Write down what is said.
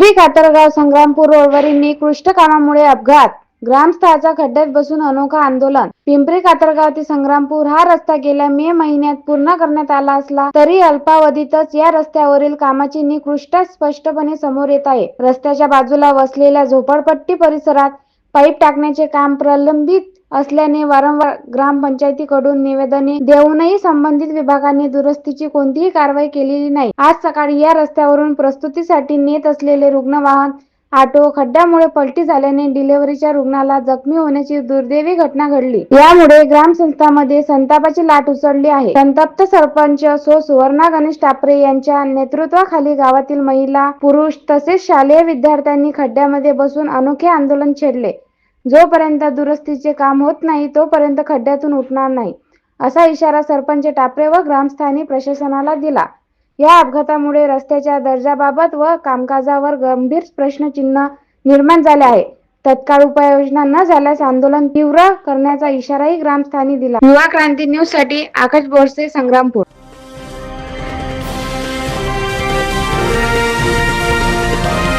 पिंपरी कातरगाव संग्रामपूर रोडवरील निकृष्ट कामामुळे अपघात. ग्रामस्थाचा खड्ड्यात बसून अनोखा आंदोलन. पिंपरी कातरगाव ते संग्रामपूर हा रस्ता गेल्या मे महिन्यात पूर्ण करण्यात आला असला तरी अल्पावधीतच या रस्त्यावरील कामाची निकृष्ट स्पष्टपणे समोर येत आहे. रस्त्याच्या बाजूला वसलेल्या झोपडपट्टी परिसरात पाईप टाकण्याचे काम प्रलंबित असल्याने वारंवार ग्रामपंचायतीकडून निवेदने देऊनही संबंधित विभागाने दुरुस्तीची कोणतीही कारवाई केलेली नाही. आज सकाळी या रस्त्यावरून प्रस्तुतीसाठी नेत असलेले रुग्णवाहन ऑटो खड्ड्यामुळे पलटी झाल्याने डिलिव्हरीच्या रुग्णाला जखमी होण्याची दुर्दैवी घटना घडली. यामुळे ग्रामसंस्थामध्ये संतापाची लाट उसळली आहे. संतप्त सरपंच सो सुवर्णा गणेश टापरे यांच्या नेतृत्वाखाली गावातील महिला पुरुष तसेच शालेय विद्यार्थ्यांनी खड्ड्यामध्ये बसून अनोखे आंदोलन छेडले. जोपर्यंत दुरुस्तीचे काम होत नाही तोपर्यंत खड्ड्यातून उठणार नाही असा इशारा सरपंच टापरे व ग्रामस्थांनी प्रशासनाला दिला. या अपघातामुळे रस्त्याच्या दर्जाबाबत व कामकाजावर गंभीर प्रश्नचिन्ह निर्माण झाले आहे. तत्काळ उपाययोजना न झाल्यास आंदोलन तीव्र करण्याचा इशाराही ग्रामस्थांनी दिला. युवा क्रांती न्यूजसाठी आकाश बोरसे संग्रामपूर.